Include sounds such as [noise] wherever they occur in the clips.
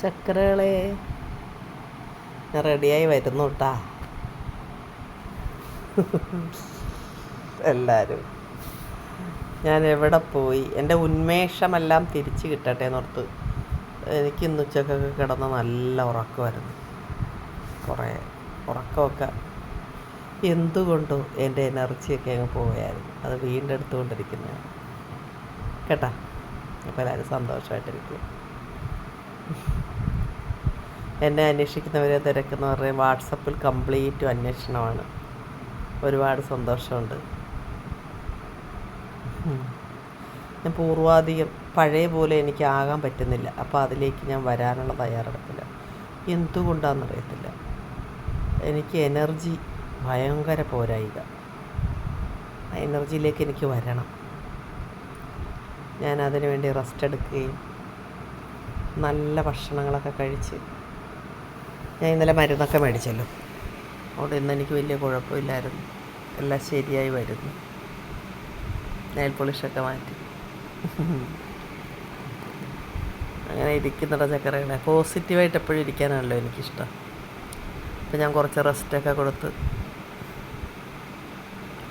ചക്കരകളെ റെഡിയായി വരുന്നു കേട്ടാ എല്ലാവരും ഞാൻ എവിടെ പോയി? എന്റെ ഉന്മേഷമെല്ലാം തിരിച്ച് കിട്ടട്ടെ എന്നോർത്ത്. എനിക്ക് ഇന്ന് ഉച്ചക്കൊക്കെ കിടന്ന് നല്ല ഉറക്കമായിരുന്നു കുറേ ഉറക്കമൊക്കെ എന്തുകൊണ്ടോ എന്റെ എനർജിയൊക്കെ അങ്ങ് പോയായിരുന്നു. അത് വീണ്ടെടുത്തുകൊണ്ടിരിക്കുന്നതാണ്. കേട്ടാ? അപ്പോൾ എല്ലാവരും സന്തോഷമായിട്ടിരിക്കും എന്നെ അന്വേഷിക്കുന്നവരെ തിരക്കുന്നവരുടെ വാട്സപ്പിൽ കംപ്ലീറ്റ് അന്വേഷണമാണ്. ഒരുപാട് സന്തോഷമുണ്ട്. ഞാൻ പൂർവാധികം പഴയ പോലെ എനിക്ക് ആകാൻ പറ്റുന്നില്ല. അപ്പോൾ അതിലേക്ക് ഞാൻ വരാനുള്ള തയ്യാറെടുപ്പില്ല. എന്തുകൊണ്ടാണെന്നറിയത്തില്ല എനിക്ക് എനർജി ഭയങ്കര പോരായിക. എനർജിയിലേക്ക് എനിക്ക് വരണം. ഞാൻ അതിനു വേണ്ടി റെസ്റ്റ് എടുക്കുകയും നല്ല ഭക്ഷണങ്ങളൊക്കെ കഴിച്ച് ഞാൻ ഇന്നലെ മരുന്നൊക്കെ മേടിച്ചല്ലോ. അതുകൊണ്ട് ഇന്ന് എനിക്ക് വലിയ കുഴപ്പമില്ലായിരുന്നു. എല്ലാം ശരിയായി വരുന്നു. നെയിൽ പോളിഷൊക്കെ മാറ്റി. അങ്ങനെ ഇരിക്കുന്നുണ്ട് ചക്കരകളെ. പോസിറ്റീവായിട്ട് എപ്പോഴും ഇരിക്കാനാണല്ലോ എനിക്കിഷ്ടം. അപ്പം ഞാൻ കുറച്ച് റെസ്റ്റൊക്കെ കൊടുത്ത്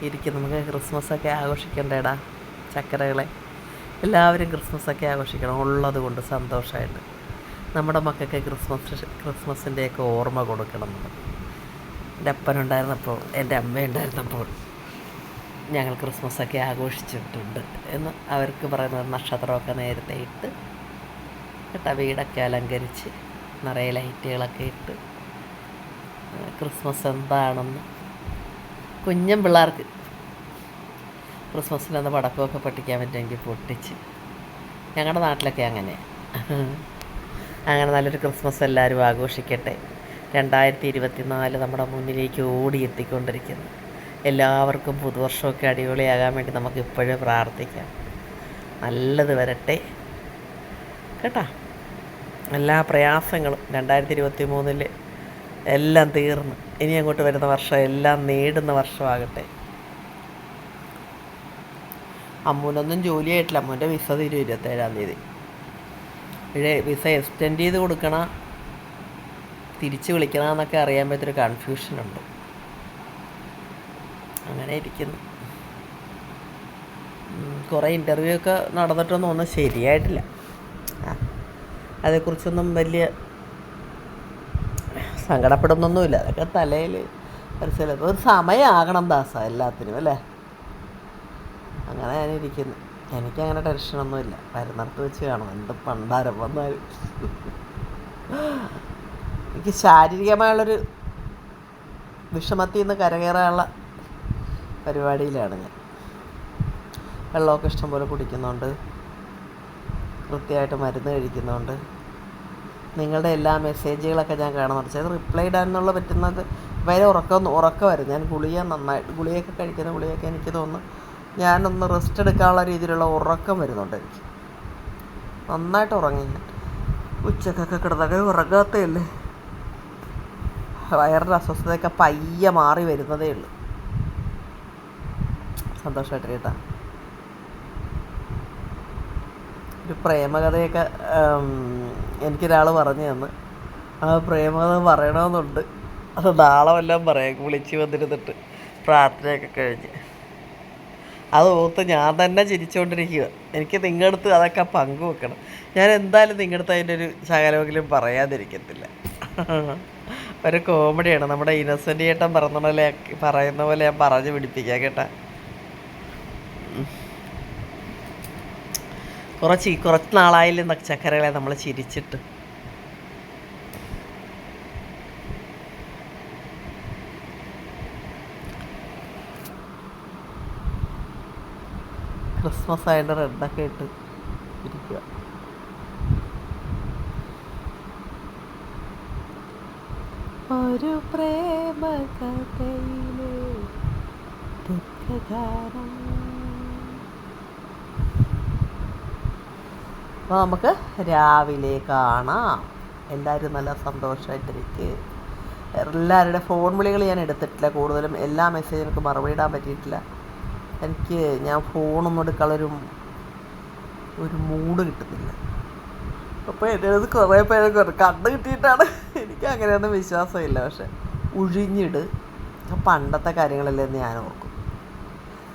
ഇരിക്കും നമുക്ക് ക്രിസ്മസൊക്കെ ആഘോഷിക്കണ്ടേടാ ചക്കരകളെ. എല്ലാവരും ക്രിസ്മസൊക്കെ ആഘോഷിക്കണം. ഉള്ളത് കൊണ്ട് സന്തോഷമായിട്ട് നമ്മുടെ മക്കൾക്ക് ക്രിസ്മസ് ക്രിസ്മസിന്റെയൊക്കെ ഓർമ്മ കൊടുക്കണം. നമ്മൾ എന്റെ അപ്പനുണ്ടായിരുന്നപ്പോൾ എന്റെ അമ്മയുണ്ടായിരുന്നപ്പോൾ ഞങ്ങൾ ക്രിസ്മസൊക്കെ ആഘോഷിച്ചിട്ടുണ്ട് എന്ന് അവർക്ക് പറയുന്ന നക്ഷത്രമൊക്കെ നേരത്തെ ഇട്ട് കേട്ട വീടൊക്കെ അലങ്കരിച്ച് നിറയെ ലൈറ്റുകളൊക്കെ ഇട്ട് ക്രിസ്മസ് എന്താണെന്ന് കുഞ്ഞൻ പിള്ളേർക്ക് ക്രിസ്മസിനന്ന് പടക്കമൊക്കെ പൊട്ടിക്കാൻ പറ്റുമെങ്കിൽ പൊട്ടിച്ച്. ഞങ്ങളുടെ നാട്ടിലൊക്കെ അങ്ങനെ. അങ്ങനെ നല്ലൊരു ക്രിസ്മസ് എല്ലാവരും ആഘോഷിക്കട്ടെ. രണ്ടായിരത്തി ഇരുപത്തി നാല് നമ്മുടെ മുന്നിലേക്ക് ഓടി എത്തിക്കൊണ്ടിരിക്കുന്നു എല്ലാവർക്കും പുതുവർഷമൊക്കെ അടിപൊളിയാകാൻ വേണ്ടി നമുക്ക് ഇപ്പോഴും പ്രാർത്ഥിക്കാം. നല്ലത് വരട്ടെ. കേട്ടാ? എല്ലാ പ്രയാസങ്ങളും രണ്ടായിരത്തി ഇരുപത്തി മൂന്നിൽ എല്ലാം തീർന്ന്. ഇനി അങ്ങോട്ട് വരുന്ന വർഷം എല്ലാം നേടുന്ന വർഷമാകട്ടെ. അമ്മൂനൊന്നും ജോലി ആയിട്ടില്ല. അമ്മൂന്റെ വിസ തീരും ഇരുപത്തേഴാം തീയതി. ഇവിടെ വിസ എക്സ്റ്റെൻഡ് ചെയ്ത് കൊടുക്കണ തിരിച്ച് വിളിക്കണം എന്നൊക്കെ അറിയാൻ പറ്റൊരു കൺഫ്യൂഷനുണ്ട് അങ്ങനെ ഇരിക്കുന്നു. കുറേ ഇന്റർവ്യൂ ഒക്കെ നടന്നിട്ടൊന്നും ഒന്നും ശരിയായിട്ടില്ല. അതേക്കുറിച്ചൊന്നും വലിയ സങ്കടപ്പെടുന്നൊന്നുമില്ല. അതൊക്കെ തലയിൽ ചിലപ്പോൾ ഒരു സമയമാകണം ദാസ എല്ലാത്തിനും അല്ലേ? അങ്ങനെ ഞാനിരിക്കുന്നു എനിക്കങ്ങനെ ടെൻഷനൊന്നുമില്ല വരുന്നിടത്ത് വെച്ച് കാണും. എന്ത് പണ്ടാരം വന്നാലും. എനിക്ക് ശാരീരികമായുള്ളൊരു വിഷമത്തിൽ നിന്ന് കരകയറാനുള്ള പരിപാടിയിലാണ് ഞാൻ. വെള്ളമൊക്കെ ഇഷ്ടംപോലെ കുടിക്കുന്നുണ്ട്. കൃത്യമായിട്ട് മരുന്ന് കഴിക്കുന്നുണ്ട്. നിങ്ങളുടെ എല്ലാ മെസ്സേജുകളൊക്കെ ഞാൻ കാണുന്നുണ്ട്. ചില റിപ്ലൈ ഇടാനുള്ള പറ്റുന്നത് വരെ ഉറക്കം ഉറക്കമായിരുന്നു. ഞാൻ ഗുളിക നന്നായിട്ട് ഗുളികയൊക്കെ കഴിക്കുന്ന ഗുളികയൊക്കെ എനിക്ക് തോന്നുന്നു. ഞാനൊന്ന് റെസ്റ്റ് എടുക്കാനുള്ള രീതിയിലുള്ള ഉറക്കം വരുന്നുണ്ട് എനിക്ക്. നന്നായിട്ട് ഉറങ്ങി. ഉച്ചക്കൊക്കെ കിടന്നൊക്കെ ഉറങ്ങാത്തയല്ലേ വയറിന്റെ അസ്വസ്ഥതയൊക്കെ പയ്യെ മാറി വരുന്നതേ ഉള്ളൂ. സന്തോഷമായിട്ട് കേട്ടാ. ഒരു പ്രേമകഥയൊക്കെ എനിക്കൊരാൾ പറഞ്ഞു തന്ന്. ആ പ്രേമകഥ പറയണമെന്നുണ്ട്. അത് നാളെ വല്ലതും പറയാം. വിളിച്ച് വന്നിരുന്നിട്ട് പ്രാർത്ഥനയൊക്കെ കഴിഞ്ഞ്. അത് ഓർത്ത് ഞാൻ തന്നെ ചിരിച്ചുകൊണ്ടിരിക്കുക എനിക്ക് നിങ്ങളുടെ അടുത്ത് അതൊക്കെ പങ്കുവെക്കണം ഞാൻ എന്തായാലും നിങ്ങളുടെ അടുത്ത് അതിന്റെ ഒരു ശകലമെങ്കിലും പറയാതിരിക്കത്തില്ല. ഒരു കോമഡിയാണ്. നമ്മുടെ ഇന്നസെന്റ് ചേട്ടൻ പറഞ്ഞ പോലെ പറയുന്ന പോലെ ഞാൻ പറഞ്ഞു പിടിപ്പിക്കാം കേട്ടാ. കുറച്ച് കുറച്ച് നാളായില്ലേ ചക്കരകളെ നമ്മൾ ചിരിച്ചിട്ട്. ക്രിസ്മസ് ആയിട്ട് റെഡൊക്കെ ഇട്ട് ഇരിക്കുക ഒരു പ്രേമ കഥയിലെ അപ്പോൾ നമുക്ക് രാവിലെ കാണാം. എല്ലാവരും നല്ല സന്തോഷമായിട്ടിരിക്കുക എല്ലാവരുടെ ഫോൺ വിളികൾ ഞാൻ എടുത്തിട്ടില്ല. കൂടുതലും എല്ലാ മെസ്സേജും എനിക്ക് മറുപടി ഇടാൻ പറ്റിയിട്ടില്ല. എനിക്ക് ഞാൻ ഫോണൊന്നും എടുക്കാനുള്ളൊരു ഒരു മൂഡ് കിട്ടുന്നില്ല. അപ്പോൾ എന്റെ അടുത്ത് കുറേ പേര് കണ്ണ് കിട്ടിയിട്ടാണ്. എനിക്ക് അങ്ങനെയൊന്നും വിശ്വാസമില്ല. പക്ഷെ ഉഴിഞ്ഞിട് പണ്ടത്തെ കാര്യങ്ങളല്ലേ ഞാൻ ഓർക്കും.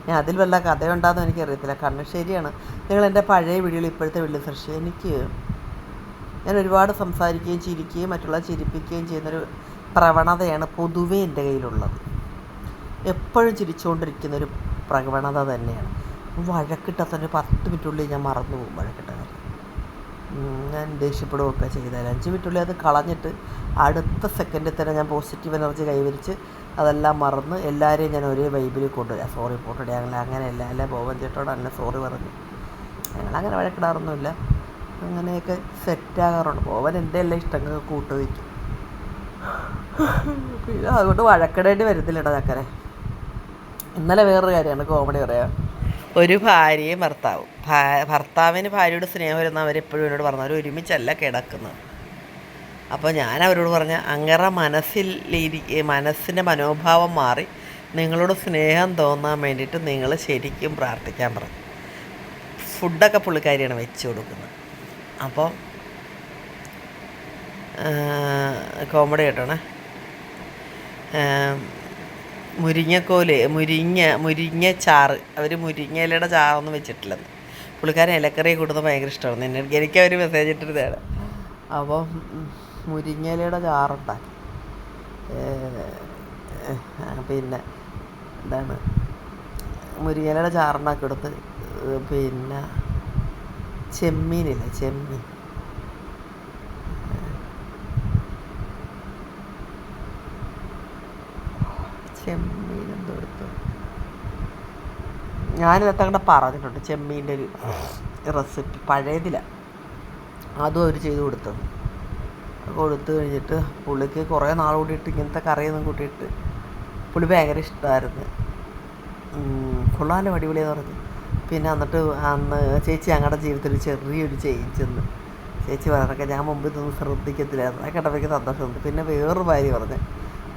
ഞാൻ അതിൽ വല്ല കഥയുണ്ടാകുന്നു എനിക്കറിയത്തില്ല. കണ്ണ് ശരിയാണ്. നിങ്ങൾ എന്റെ പഴയ വീഡിയോയിൽ ഇപ്പോഴത്തെ വീഡിയോ സൃഷ്ടി എനിക്ക് ഞാൻ ഒരുപാട് സംസാരിക്കുകയും ചിരിക്കുകയും മറ്റുള്ള ചിരിപ്പിക്കുകയും ചെയ്യുന്നൊരു പ്രവണതയാണ് പൊതുവേ എന്റെ കയ്യിലുള്ളത്. എപ്പോഴും ചിരിച്ചുകൊണ്ടിരിക്കുന്ന ഒരു പ്രവണത തന്നെയാണ്. വഴക്കിട്ടാൽ തന്നെ പത്ത് മിനിറ്റുള്ളിൽ ഞാൻ മറന്നു പോകും വഴക്കിട്ട കാര്യം ഞാൻ ദേഷ്യപ്പെടുകയൊക്കെ ചെയ്താൽ അഞ്ച് മിനിറ്റുള്ളിൽ അത് കളഞ്ഞിട്ട് അടുത്ത സെക്കൻഡിൽ തന്നെ ഞാൻ പോസിറ്റീവ് എനർജി കൈവരിച്ച് അതെല്ലാം മറന്ന് എല്ലാവരെയും ഞാൻ ഒരേ വൈബിൽ കൊണ്ടുവരാം. സോറി പോട്ടടി അങ്ങനെ അങ്ങനെയല്ല. അല്ല ബോബൻ ചേട്ടോട് അല്ല സോറി പറഞ്ഞു. ഞങ്ങളങ്ങനെ വഴക്കിടാറൊന്നുമില്ല. അങ്ങനെയൊക്കെ സെറ്റാകാറുണ്ട് ബോബൻ എന്റെ എല്ലാ ഇഷ്ടങ്ങൾക്ക് കൂട്ടുവയ്ക്കും പിന്നെ അതുകൊണ്ട് വഴക്കിടേണ്ടി വരുന്നില്ലടാ ചക്കരെ. ഇന്നലെ വേറൊരു കാര്യമാണ് കോമഡി പറയാം. ഒരു ഭാര്യയും ഭർത്താവും. ഭർത്താവിന് ഭാര്യയോട് സ്നേഹം വരുന്ന അവരെപ്പോഴും എന്നോട് പറഞ്ഞു അവർ ഒരുമിച്ചല്ല കിടക്കുന്നത്. അപ്പോൾ ഞാൻ അവരോട് പറഞ്ഞ അങ്ങറ മനസ്സിൽ മനസ്സിന്റെ മനോഭാവം മാറി നിങ്ങളോട് സ്നേഹം തോന്നാൻ വേണ്ടിയിട്ട് നിങ്ങൾ ശരിക്കും പ്രാർത്ഥിക്കാൻ പറഞ്ഞു ഫുഡൊക്കെ പുള്ളിക്കാരിയാണ് വെച്ച് കൊടുക്കുന്നത്. അപ്പോൾ കോമഡി കേട്ടോണേ. മുരിങ്ങക്കോൽ മുരിങ്ങ മുരിങ്ങ ചാറ്. അവർ മുരിങ്ങയിലയുടെ ചാറൊന്നും വെച്ചിട്ടില്ലെന്ന്. പുള്ളിക്കാരൻ ഇലക്കറി കൂടുന്നത് ഭയങ്കര ഇഷ്ടമാണ്. എന്നെ എനിക്ക് അവർ മെസ്സേജ് ഇട്ടിരുന്നതാണ്. അപ്പം മുരിങ്ങ മുരിങ്ങയിലയുടെ ചാറുണ്ടാക്കി പിന്നെ എന്താണ്? മുരിങ്ങയിലയുടെ ചാറുണ്ടാക്കി കൊടുത്ത് ഏഹ്, പിന്നെ ചെമ്മീനില്ലേ ചെമ്മീൻ. ചെമ്മീൻ എന്തോ എടുത്തു പറഞ്ഞിട്ടുണ്ട് ചെമ്മീന്റെ ഒരു റെസിപ്പി. പഴയതില. അതും അവർ ചെയ്ത് കൊടുത്തത് കൊടുത്തു കഴിഞ്ഞിട്ട് പുള്ളിക്ക് കുറേ നാൾ കൂടിയിട്ട് ഇങ്ങനത്തെ കറിയൊന്നും കൂട്ടിയിട്ട് പുള്ളി ഭയങ്കര ഇഷ്ടമായിരുന്നു കൊള്ളാലോ അടിപൊളിയെന്ന് പറഞ്ഞു. പിന്നെ എന്നിട്ട് അന്ന് ചേച്ചി ഞങ്ങളുടെ ജീവിതത്തിൽ ചെറിയൊരു ചേഞ്ച് എന്ന് ചേച്ചി പറഞ്ഞൊക്കെ ഞാൻ മുമ്പ് ഇതൊന്നും ശ്രദ്ധിക്കത്തില്ലായിരുന്നു. കേട്ടപ്പോഴേക്ക് സന്തോഷമുണ്ട്. പിന്നെ വേറൊരു ഭാര്യ പറഞ്ഞു.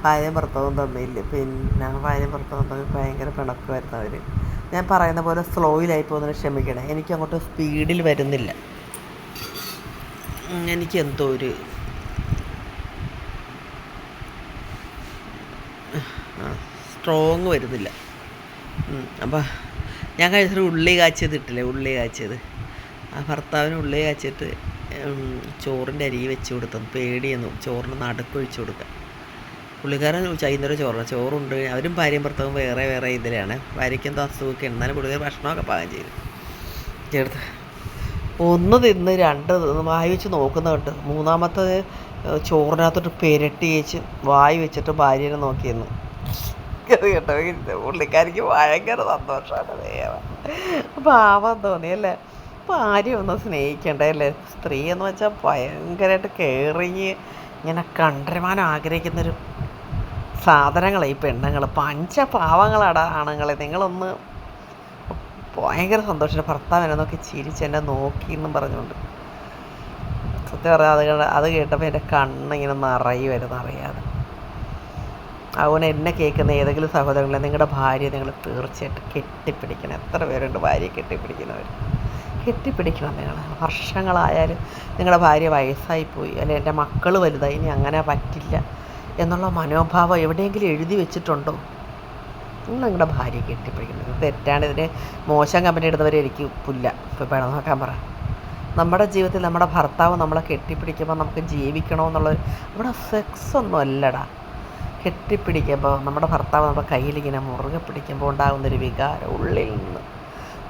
ഭാര്യയും ഭർത്താവും തമ്മിൽ പിന്നെ ഭാര്യയും ഭർത്താവും തമ്മിൽ ഭയങ്കര പിണക്കമായിരുന്നു അവർ ഞാൻ പറയുന്ന പോലെ സ്ലോയിലായി പോകുന്നതിന് ക്ഷമിക്കണേ. എനിക്ക് അങ്ങോട്ട് സ്പീഡിൽ വരുന്നില്ല. എനിക്ക് എന്തോ ഒരു സ്ട്രോങ് വരുന്നില്ല. അപ്പോൾ ഞാൻ കഴിച്ചൊരു ഉള്ളി കാച്ചിയത് ഇട്ടില്ലേ? ഉള്ളി കാച്ചിയത്. ആ ഭർത്താവിന് ഉള്ളി കാച്ചിട്ട് ചോറിന്റെ അരി വെച്ച് കൊടുത്തു പേടിയെന്നു. ചോറിന് നടുക്കൊഴിച്ചു കൊടുക്കുക പുള്ളിക്കാരൻ ചൈന്നൊരു ചോറാണ് ചോറുണ്ട്. അവരും ഭാര്യയും ഭർത്താവും വേറെ വേറെ ഇതിലാണ്. ഭാര്യയ്ക്ക് എന്തോ അസുഖമൊക്കെ എന്നാലും പുള്ളിക്കാർ ഭക്ഷണമൊക്കെ പാകം ചെയ്തു ചേർത്ത്. ഒന്ന് തിന്ന് രണ്ട് വായി വെച്ച് നോക്കുന്നുണ്ട് മൂന്നാമത്തെ ചോറിനകത്തോട്ട് പെരട്ടി വെച്ച് വായി വെച്ചിട്ട് ഭാര്യനെ നോക്കിയെന്ന് അത് കേട്ടോ പുള്ളിക്കാരിക്ക് ഭയങ്കര സന്തോഷമാണ്. ദൈവം പാവം തോന്നി അല്ലേ? ഭാര്യ ഒന്ന് സ്നേഹിക്കണ്ടേ അല്ലേ? സ്ത്രീ എന്ന് വെച്ചാൽ ഭയങ്കരമായിട്ട് കയറിഞ്ഞ് ഇങ്ങനെ കണ്ടരമാനം ആഗ്രഹിക്കുന്നൊരു സാധനങ്ങളെ ഈ പെണ്ണുങ്ങൾ പഞ്ച പാവങ്ങളാടാ ആണുങ്ങളെ. നിങ്ങളൊന്ന് ഭയങ്കര സന്തോഷം. ഭർത്താവിനെ നോക്കി ചിരിച്ച് എന്നെ നോക്കി എന്നും പറഞ്ഞുകൊണ്ട്. സത്യം പറയാം അത് കേട്ട അത് കേട്ടപ്പോൾ എന്റെ കണ്ണിങ്ങനെ നിറയുമായിരുന്നു അറിയാതെ. അതുപോലെ എന്നെ കേൾക്കുന്ന ഏതെങ്കിലും സഹോദരങ്ങളെ നിങ്ങളുടെ ഭാര്യ നിങ്ങൾ തീർച്ചയായിട്ടും കെട്ടിപ്പിടിക്കണം. എത്ര പേരുണ്ട് ഭാര്യയെ കെട്ടിപ്പിടിക്കുന്നവർ കെട്ടിപ്പിടിക്കണം നിങ്ങൾ. വർഷങ്ങളായാലും നിങ്ങളുടെ ഭാര്യ വയസ്സായിപ്പോയി അല്ലെ എന്റെ മക്കൾ വലുതായി. ഇനി അങ്ങനെ പറ്റില്ല. എന്നുള്ള മനോഭാവം എവിടെയെങ്കിലും എഴുതി വെച്ചിട്ടുണ്ടോ? നിങ്ങളുടെ ഭാര്യ കെട്ടിപ്പിടിക്കുന്നത്? തെറ്റാണ്. ഇതിന് മോശം കമ്പനി ഇടുന്നവരെ എനിക്ക് പുല്ല. ഇപ്പോൾ വേണം നോക്കാൻ പറ. നമ്മുടെ ജീവിതത്തിൽ നമ്മുടെ ഭർത്താവ് നമ്മളെ കെട്ടിപ്പിടിക്കുമ്പോൾ നമുക്ക് ജീവിക്കണമെന്നുള്ളൊരു നമ്മുടെ സെക്സ് ഒന്നും അല്ലടാ. കെട്ടിപ്പിടിക്കുമ്പോൾ നമ്മുടെ ഭർത്താവ് നമ്മുടെ കയ്യിലിങ്ങനെ മുറുകെ പിടിക്കുമ്പോൾ ഉണ്ടാകുന്നൊരു വികാരം ഉള്ളിൽ നിന്ന്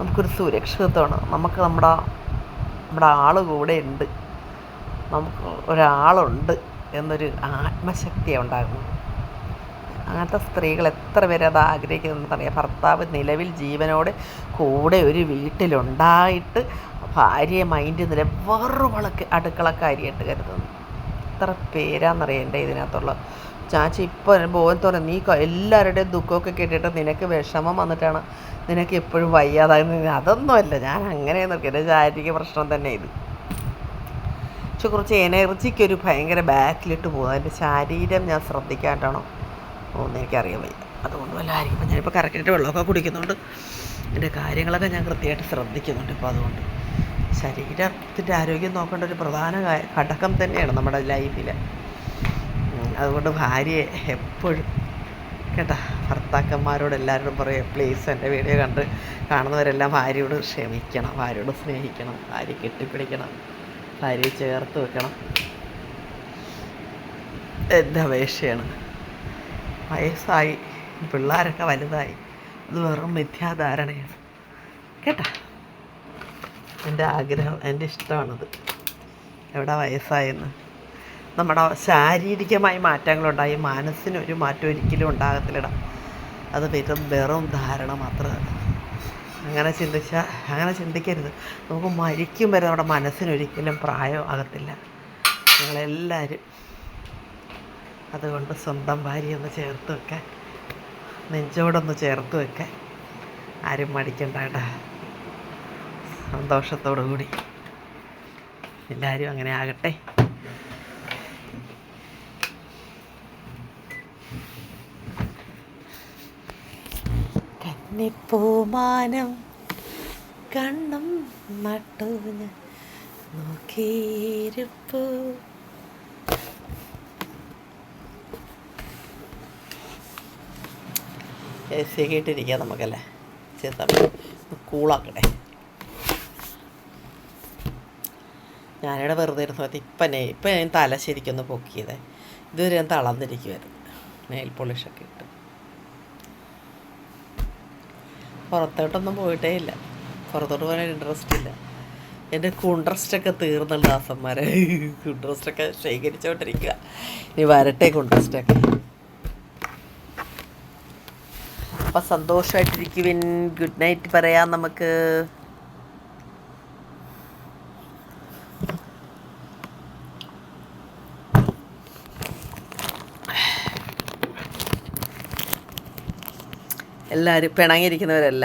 നമുക്കൊരു സുരക്ഷിതത്വമാണ്. നമുക്ക് നമ്മുടെ നമ്മുടെ ആൾ കൂടെ ഉണ്ട് നമുക്ക് ഒരാളുണ്ട്. എന്നൊരു ആത്മശക്തിയാണ് ഉണ്ടാകുന്നത് അങ്ങനത്തെ സ്ത്രീകൾ എത്ര പേര് അത് ആഗ്രഹിക്കുന്നുണ്ടെന്നറിയാം. ഭർത്താവ് നിലവിൽ ജീവനോട് കൂടെ ഒരു വീട്ടിലുണ്ടായിട്ട് ഭാര്യയെ മൈൻഡ് നില വെറുമളക്ക് അടുക്കളക്കാരിയായിട്ട് കരുതുന്നു. എത്ര പേരാണെന്നറിയാം എന്റെ ഇതിനകത്തുള്ള. ചാച്ചി ഇപ്പോൾ ബോധം തോന്നുന്നു നീ എല്ലാവരുടെയും ദുഃഖമൊക്കെ കേട്ടിട്ട് നിനക്ക് വിഷമം വന്നിട്ടാണ് നിനക്ക് എപ്പോഴും വയ്യാതാകുന്നത്. അതൊന്നുമല്ല ഞാൻ അങ്ങനെയൊന്നും എന്റെ ശാരീരിക പ്രശ്നം തന്നെ ഇത്. കുറച്ച് എനർജിക്ക് ഒരു ഭയങ്കര ബാക്കിലിട്ട് പോകും എന്റെ ശരീരം ഞാൻ ശ്രദ്ധിക്കാണ്ടാണോ? ഒന്നും എനിക്കറിയാൻ വയ്യ. അതുകൊണ്ട് വല്ല ആയിരിക്കും ഇപ്പം ഞാനിപ്പോൾ കറക്റ്റായിട്ട് വെള്ളമൊക്കെ കുടിക്കുന്നുണ്ട് എന്റെ കാര്യങ്ങളൊക്കെ ഞാൻ കൃത്യമായിട്ട് ശ്രദ്ധിക്കുന്നുണ്ട് ഇപ്പോൾ അതുകൊണ്ട്. ശരീരത്തിന്റെ ആരോഗ്യം നോക്കേണ്ട ഒരു പ്രധാന ഘടകം തന്നെയാണ് നമ്മുടെ ലൈഫിൽ. അതുകൊണ്ട് ഭാര്യയെ എപ്പോഴും കേട്ടാ ഭർത്താക്കന്മാരോട് എല്ലാവരോടും പറയും പ്ലീസ് എന്റെ വീഡിയോ കണ്ട് കാണുന്നവരെല്ലാം ഭാര്യയോട് ക്ഷമിക്കണം ഭാര്യയോട് സ്നേഹിക്കണം ഭാര്യ കെട്ടിപ്പിടിക്കണം. ഭാര്യയെ ചേർത്ത് വെക്കണം. എന്താ വേഷയാണ്? വയസ്സായി. പിള്ളേരൊക്കെ വലുതായി. അത് വെറും മിഥ്യാധാരണയാണ്. കേട്ടാ? എന്റെ ആഗ്രഹം എന്റെ ഇഷ്ടമാണത്. എവിടെ വയസ്സായെന്ന്? നമ്മുടെ ശാരീരികമായി മാറ്റങ്ങളുണ്ടായി. മനസ്സിനൊരു മാറ്റം ഒരിക്കലും ഉണ്ടാകത്തില്ലട. അത് വെറും വെറും ധാരണ മാത്രമാണ് അങ്ങനെ ചിന്തിച്ച അങ്ങനെ ചിന്തിക്കരുത്. നമുക്ക് മരിക്കും വരെ നമ്മുടെ മനസ്സിനൊരിക്കലും പ്രായം ആകത്തില്ല. നിങ്ങളെല്ലാവരും അതുകൊണ്ട് സ്വന്തം ഭാര്യ ഒന്ന് ചേർത്ത് വെക്കാൻ നെഞ്ചോടൊന്ന് ചേർത്ത് വെക്കാൻ ആരും മടിക്കണ്ട കേട്ടോ സന്തോഷത്തോടു കൂടി എല്ലാവരും അങ്ങനെ ആകട്ടെ. കന്നിപ്പൂമാനം കണ്ണും നട്ടൂന് നോക്കിയിരുപ്പു. എ ഇട്ടിരിക്കാം നമുക്കല്ലേ? ചേത്താ കൂളാക്കട്ടെ. ഞാനിവിടെ വെറുതെ ഇരുന്ന ഇപ്പം ഇപ്പം ഞാൻ തല ശരിക്കൊന്ന് പൊക്കിയത്. ഇതുവരെ ഞാൻ തളർന്നിരിക്കുമായിരുന്നു നെയിൽ പോളിഷൊക്കെ ഇട്ട്. പുറത്തോട്ടൊന്നും പോയിട്ടേ ഇല്ല. പുറത്തോട്ട് പോകാൻ ഇൻട്രസ്റ്റ് ഇല്ല. എന്റെ കുണ്ട്രസ്റ്റൊക്കെ തീർന്നുള്ള ദാസന്മാരെ. കുണ്ട്രസ്റ്റൊക്കെ ശേഖരിച്ചുകൊണ്ടിരിക്കുക ഇനി വരട്ടെ കുണ്ട്രസ്റ്റൊക്കെ അപ്പം സന്തോഷമായിട്ടിരിക്കുവിൻ ഗുഡ് നൈറ്റ് പറയാം നമുക്ക്. എല്ലാവരും പിണങ്ങിയിരിക്കുന്നവരല്ല.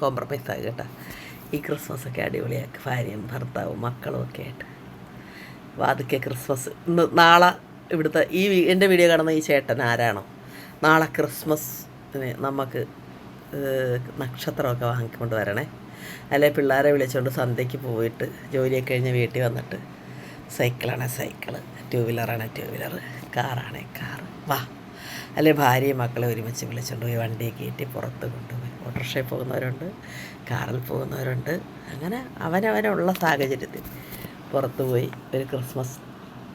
കോംപ്രമൈസ് ആയി കേട്ടോ ഈ ക്രിസ്മസ് ഒക്കെ അടിപൊളിയാക്കി ഭാര്യയും ഭർത്താവും മക്കളും ഒക്കെ ആയിട്ട്. വാതിക്കെ ക്രിസ്മസ് ഇന്ന് നാളെ ഇവിടുത്തെ ഈ എന്റെ വീഡിയോ കാണുന്ന ഈ ചേട്ടൻ ആരാണോ? നാളെ ക്രിസ്മസിന് നമുക്ക് നക്ഷത്രമൊക്കെ വാങ്ങിക്കൊണ്ട് വരണേ. അല്ലെ പിള്ളേരെ വിളിച്ചുകൊണ്ട് സന്ധ്യയ്ക്ക് പോയിട്ട് ജോലിയൊക്കെ കഴിഞ്ഞ് വീട്ടിൽ വന്നിട്ട് സൈക്കിളാണ് സൈക്കിൾ. ടൂ വീലറാണ് ടൂ വീലർ കാറാണ് കാർ വാ. അല്ലെ ഭാര്യയും മക്കളെ ഒരുമിച്ച് വിളിച്ചുകൊണ്ട് പോയി വണ്ടി കയറ്റി പുറത്ത് കൊണ്ടുപോയി. ഓട്ടോറിക്ഷയിൽ പോകുന്നവരുണ്ട് കാറിൽ പോകുന്നവരുണ്ട്. അങ്ങനെ അവനവനുള്ള സാഹചര്യത്തിൽ പുറത്ത് പോയി ഒരു ക്രിസ്മസ്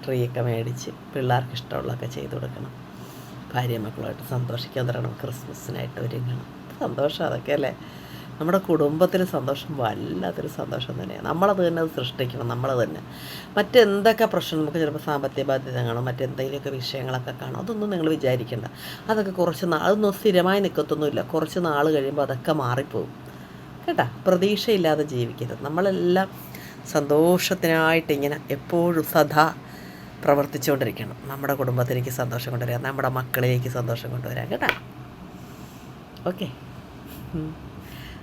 ട്രീ ഒക്കെ മേടിച്ച് പിള്ളേർക്ക് ഇഷ്ടമുള്ളതൊക്കെ ചെയ്തു കൊടുക്കണം. ഭാര്യ മക്കളുമായിട്ട് സന്തോഷിക്കാൻ തരണം ക്രിസ്മസിനായിട്ട് ഒരുങ്ങണം. സന്തോഷം അതൊക്കെ അല്ലേ? നമ്മുടെ കുടുംബത്തിന് സന്തോഷം വല്ലാത്തൊരു സന്തോഷം തന്നെയാണ്. നമ്മളത് തന്നെ അത് സൃഷ്ടിക്കണം നമ്മൾ തന്നെ. മറ്റെന്തൊക്കെ പ്രശ്നം നമുക്ക് ചിലപ്പോൾ സാമ്പത്തിക ബാധ്യത കാണും മറ്റെന്തെങ്കിലുമൊക്കെ വിഷയങ്ങളൊക്കെ കാണും അതൊന്നും നിങ്ങൾ വിചാരിക്കേണ്ട. അതൊക്കെ കുറച്ച് നാൾ അതൊന്നും സ്ഥിരമായി നിൽക്കത്തൊന്നുമില്ല കുറച്ച് നാൾ കഴിയുമ്പോൾ അതൊക്കെ മാറിപ്പോകും കേട്ടാ? പ്രതീക്ഷയില്ലാതെ ജീവിക്കരുത്. നമ്മളെല്ലാം സന്തോഷത്തിനായിട്ടിങ്ങനെ എപ്പോഴും സദാ പ്രവർത്തിച്ചുകൊണ്ടിരിക്കണം. നമ്മുടെ കുടുംബത്തിലേക്ക് സന്തോഷം കൊണ്ടുവരാം നമ്മുടെ മക്കളിലേക്ക് സന്തോഷം കൊണ്ടുവരാം കേട്ടാ? ഓക്കെ.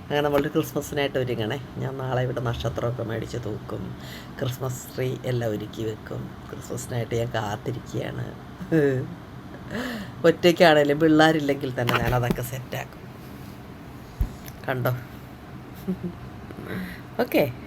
അങ്ങനെ നമ്മളൊരു ക്രിസ്മസിനായിട്ട് ഒരുങ്ങണേ. ഞാൻ നാളെ ഇവിടെ നക്ഷത്രമൊക്കെ മേടിച്ച് തൂക്കും. ക്രിസ്മസ് ട്രീ എല്ലാം ഒരുക്കി വെക്കും. ക്രിസ്മസിനായിട്ട് ഞാൻ കാത്തിരിക്കുകയാണ്. [laughs] ഒറ്റയ്ക്കാണേലും പിള്ളേരില്ലെങ്കിൽ തന്നെ ഞാൻ അതൊക്കെ സെറ്റാക്കും കണ്ടോ? [laughs] ഓക്കെ